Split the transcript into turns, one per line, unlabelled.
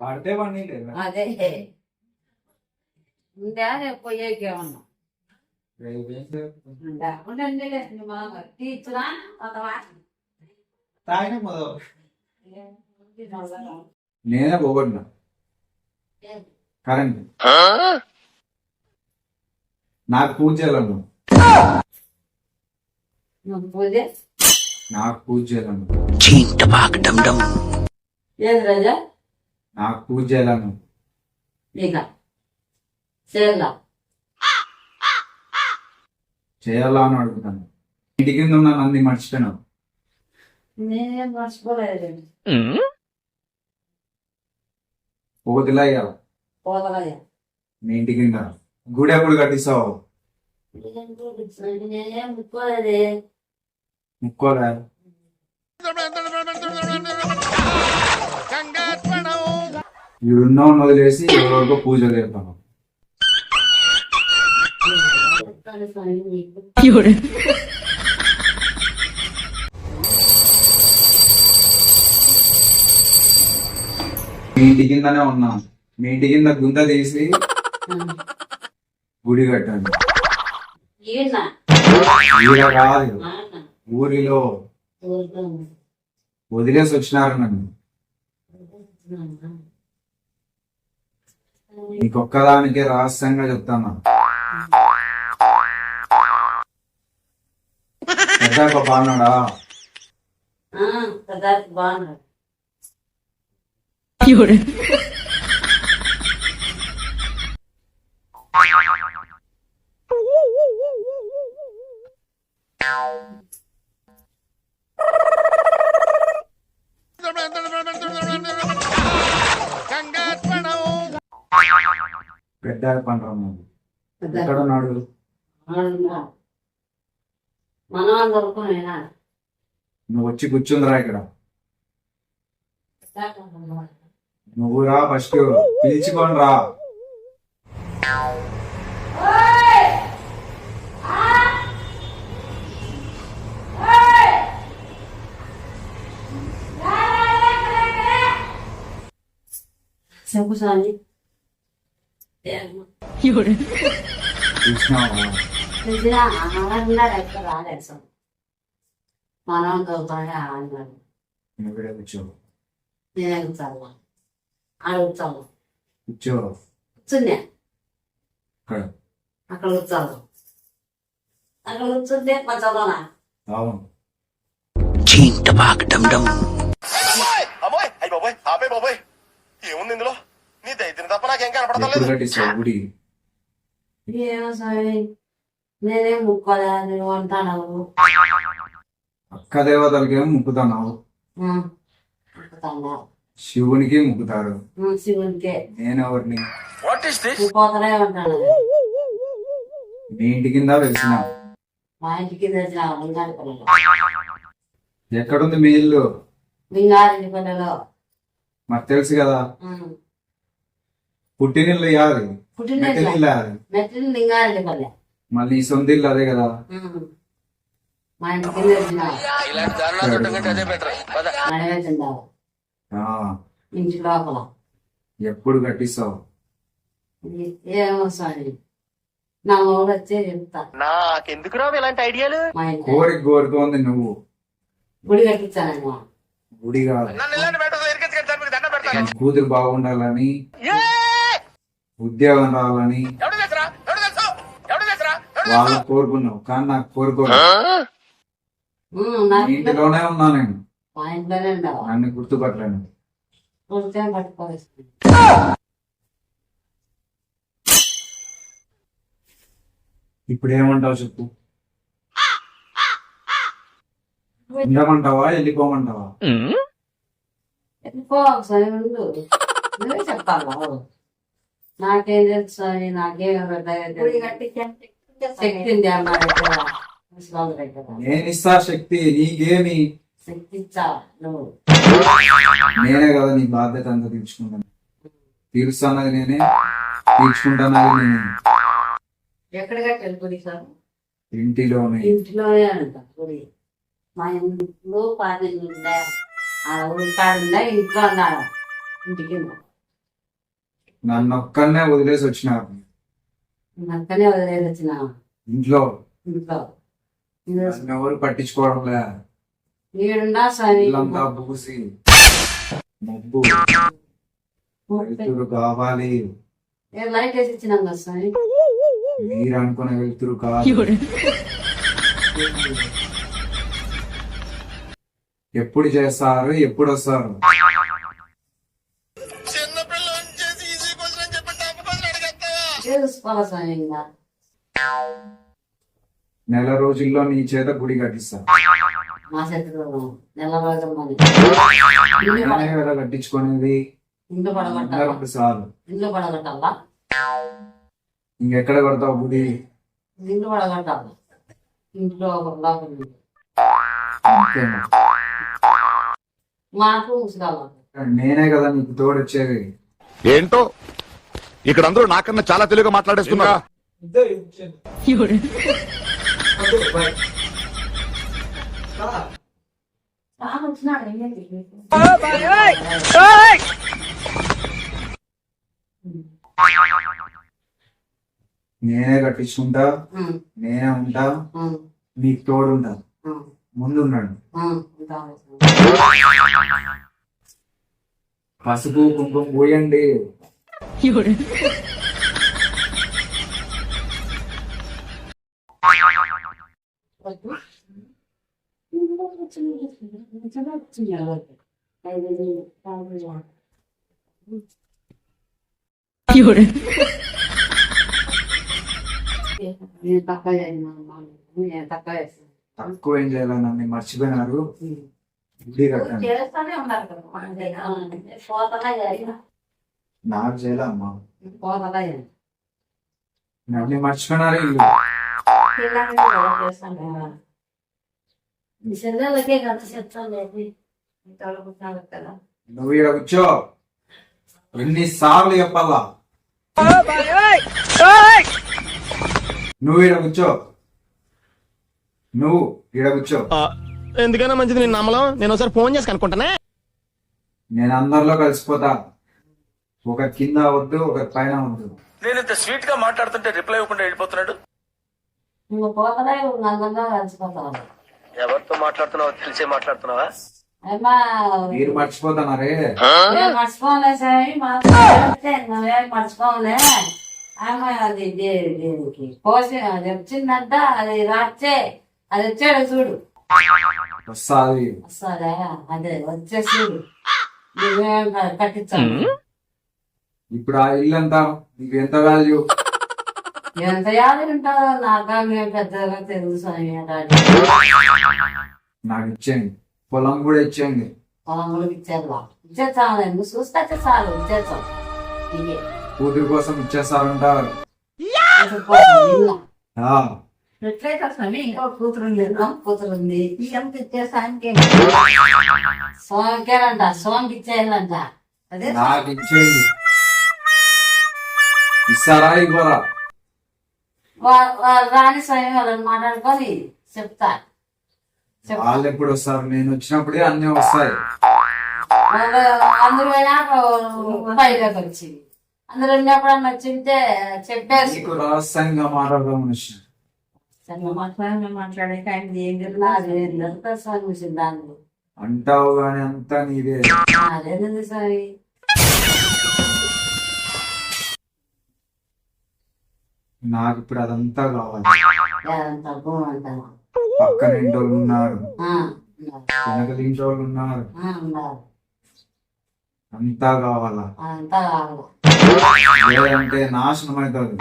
పడితే
అదే ఉందా రేపు పోయేకేమన్నా ఉందా ఉండండి తీర్చురా
నేనే పోగొట్టిన కరెంట్ నాకు పూజ చేయాలను
పోదే
నాకు పూజ చేయాలను
ఏది రాజా?
నాకు పూజ చేయాలను
ఇక చేయాల?
చేయాలా అని అడుగుతాను. ఇంటి కింద ఉన్న నంది మర్చిపోయినావు
నేనేం మర్చిపోలేదు
పోతిలా ఇయ్యాల
పోదలయ్యా
మీ ఇంటి కింద. గుడి ఎప్పుడు కట్టిస్తావు?
నేనేం ముట్టుకోలేదు
ముక్కోలే. ఇవిడున్నావు వదిలేసి ఎవరికో పూజ చేస్తాను మీ ఇంటి కిందనే ఉన్నా. మీ ఇంటి కింద గుంత తీసి గుడి కట్టండి కాదు ఊరిలో. వదిలేసి వచ్చినారు నన్ను నీకొక్కదానికే రహస్యంగా చెప్తాను? పెద్దాక బాగున్నాడా?
ఆ, పదార్థ బాగున్నాడు.
పెద్ద పండుగ ఎక్కడ ఉన్నాడు నువ్వు వచ్చి కూర్చుందిరా ఇక్కడ. నువ్వు రా ఫస్ట్. పిలుచుకొని రా
సామి
చూసినావా
అన్నారు ఎక్కడ రాలేదు సార్ మనం దొరకగా అన్నారు
నువ్వు ఇక్కడ కూర్చో
నేను ఎగుతాను అడుగుతాను
కూర్చో
కూర్చున్నా
ఇక్కడ
అక్కడ కూర్చోను అక్కడ కూర్చుంటే పచ్చదనా
అవును
అమ్మోయ్ అయ్యి బాబోయ్ ఆపే బాబోయ్. ఏముంది ఇందులో? నీ తప్ప నాకేం కనపడతలేదు.
గుడి?
నేనేం అంటాను
అక్క దేవతలకేమో ముక్కుతున్నావు?
ముక్కుతాను
శివునికి ముక్కుతారు.
శివునికే.
నేనెవరిని?
వాట్ ఇస్ దిస్
ముక్కోతలే ఉంటాను
మీ ఇంటి కింద వెలిసిన
మా
ఎక్కడుంది మీ ఇల్లు?
పిల్లలు.
మాకు తెలుసు కదా. పుట్టినిల్లు యాది
పుట్టిన
మెట్టినిల్లు యాది మళ్ళీ. ఈ సొంత ఇల్లు అదే కదా.
మా ఇంటికి తెచ్చిన
ఇలాంటి దారుణాలు చూడటం కంటే అదే బెటర్ పద.
నడవే తింటావు
ఆ,
ఇంటి లోపల.
ఎప్పుడు కట్టిస్తావు?
ఏమో సారీ. నా ఊరు వచ్చే చెప్తా.
నాకెందుకు రావు ఇలాంటి ఐడియాలు?
మా ఇంటి
కోరిక కోరుతోంది నువ్వు.
గుడి కట్టించాను
గుడి కాదు.
నన్ను ఇలాంటి బెటర్ ఎరికెత్తుకెళ్తాను మీకు దండ పెడతాను.
నీ కూతురు బాగుండాలని. ఉద్యోగం రావాలని వాళ్ళు కోరుకున్నావు కానీ నాకు కోరుకో
నా
మీ ఇంటిలోనే ఉన్నా నేను. నన్ను గుర్తుపట్టలేను ఇప్పుడు ఏమంటావు చెప్పు? ఉండమంటావా వెళ్ళిపోమంటావా?
నువ్వే చెప్పాలా నాకేం తెలుసు అని నాకేం శక్తి ఉంది అన్నారు ఇక్కడ ముసలాళ్ళ దగ్గర.
నేను ఇస్తా శక్తి నీకేమి?
శక్తి నువ్వు.
నేనే కదా నీ బాధ్యత అంతా తీర్చుకుంటాను. తీరుస్తానది నేనే తీర్చుకుంటానది నేనే.
ఎక్కడ కట్టాలి గుడి సార్?
ఇంటిలోనే.
ఇంట్లోనే అంట మా ఇంట్లో పని ఉండే. ఆ ఉంటాడుండే ఇంట్లో ఉన్నాడు ఇంటికి
నన్ను ఒక్కనే వదిలేసి వచ్చినారు
నక్కనే వదిలేసి వచ్చిన
ఇంట్లో.
ఇంట్లో.
నన్ను ఎవరు పట్టించుకోవడంలే.
వీడున్నా స్వామి
ఇల్లంతా బూసి. మబ్బు వెలుతురు కావాలి.
ఏ లైట్ వేసి ఇచ్చినాం కదా స్వామి
మీరు అనుకునే వెలుతురు కావాలి ఎప్పుడు చేస్తారు? ఎప్పుడు వస్తారు
చేసుకోవాలి
నెల రోజుల్లో నీ చేత గుడి కట్టిస్తా.
మా నెల రోజులు మరి
నేనే కదా కట్టించుకునేది?
ఇంట్లో
నెల
పడగొట్టాలా
రెండు సార్లు
ఇంట్లో పడగొట్టాలా?
ఇంకెక్కడ కొడతావు గుడి?
ఇంట్లో పడగొట్టాలి? ఇంట్లో ఒక లోపల ఉంది.
అంతేనా?
మాకు ముసుగాలి
నేనే కదా నీకు తోడొచ్చేది.
ఏంటో? ఇక్కడ అందరూ నాకన్నా చాలా తెలుగుగా మాట్లాడేస్తున్నా?
నేనే కట్టించుకుంటా నేనే ఉంటా
ఉమ్,
నీకు తోడుంటా. ముందున్నాడు. పసుపు కుంకుమ పోయండి.
నేను తక్కువ చేయను, నేను తక్కువ చేస్తాను.
తక్కువ ఏం చేయాలి నన్ను మర్చిపోయినారు గుడి కట్టండి నాకు చేయాలి అమ్మా. నన్ను మర్చిపోయినారు. నువ్వు ఇక్కడ కూర్చో. ఎన్నిసార్లు చెప్పాలా? నువ్వు ఇక్కడ కూర్చో. నువ్వు ఇక్కడ కూర్చో.
ఎందుకైనా మంచిది నేను నమ్మలం? నేను ఒకసారి ఫోన్ చేసి కనుక్కుంటానే?
నేను అందరిలో కలిసిపోతా. ఒక కింద వద్దు ఒక పైన వద్దు.
నేను ఇంత స్వీట్గా మాట్లాడుతుంటే రిప్లై ఇవ్వకుండా వెళ్ళిపోతున్నాడు?
నువ్వు పోతలే నల్లంగా కలిసిపోతావు?
ఎవరితో మాట్లాడుతున్నావో తెలిసే మాట్లాడుతున్నావా?
అమ్మా
మీరు మర్చిపోతున్నారే?
నేను మర్చిపోలే నువ్వేం మర్చిపోలే. అమ్మ అది దే- దేనికి? పోసి అది వచ్చిందంట అది రాచే అది వచ్చాడు చూడు.
వస్తాది.
అదే వచ్చే చూడు నువ్వేం కట్టించాలి
ఇప్పుడు ఆ ఇల్లు ఎంత? నీకు ఎంత వాల్యూ
ఎంత యాది ఉంటుందో నాకా పెద్దగా తెలుసు
నాకు ఇచ్చేయండి. పొలం కూడా ఇచ్చేయండి.
పొలం కూడా ఇచ్చేద్దాం ఇచ్చేస్తాను నువ్వు చూస్తే చాలు ఇచ్చేస్తాం
కూతురు కోసం ఇచ్చేస్తారంటారు
ఎట్లయితే స్వామి ఇంకో కూతురు
కూతురు ఉంది.
ఎంత ఇచ్చేసానికి?
సోమకేనంట సోమకి ఇచ్చేయాలంట
అదే
నాకు ఇచ్చేయండి. ఇస్తారా ఇవ్వరా
రాని వాళ్ళని మాట్లాడుకొని చెప్తా చెప్తా
వాళ్ళు ఎప్పుడు వస్తారు? నేను వచ్చినప్పుడే అన్ని వస్తాయి.
అందరూ బయటకు వచ్చింది ఉన్నప్పుడు వచ్చింటే
రహస్యంగా మాట్లాడదాం అంటావు గాని అంతా నీదే.
అదేంది స్వామి?
నాకు ఇప్పుడు అదంతా కావాలి పక్కన ఉన్నారు.
ఆ, ఉన్నారు.
వెనక ఉన్నారు.
ఆ, ఉన్నారు.
అంతా కావాలా?
అదంతా కావాలి.
లేదంటే నాశనం అవుతుంది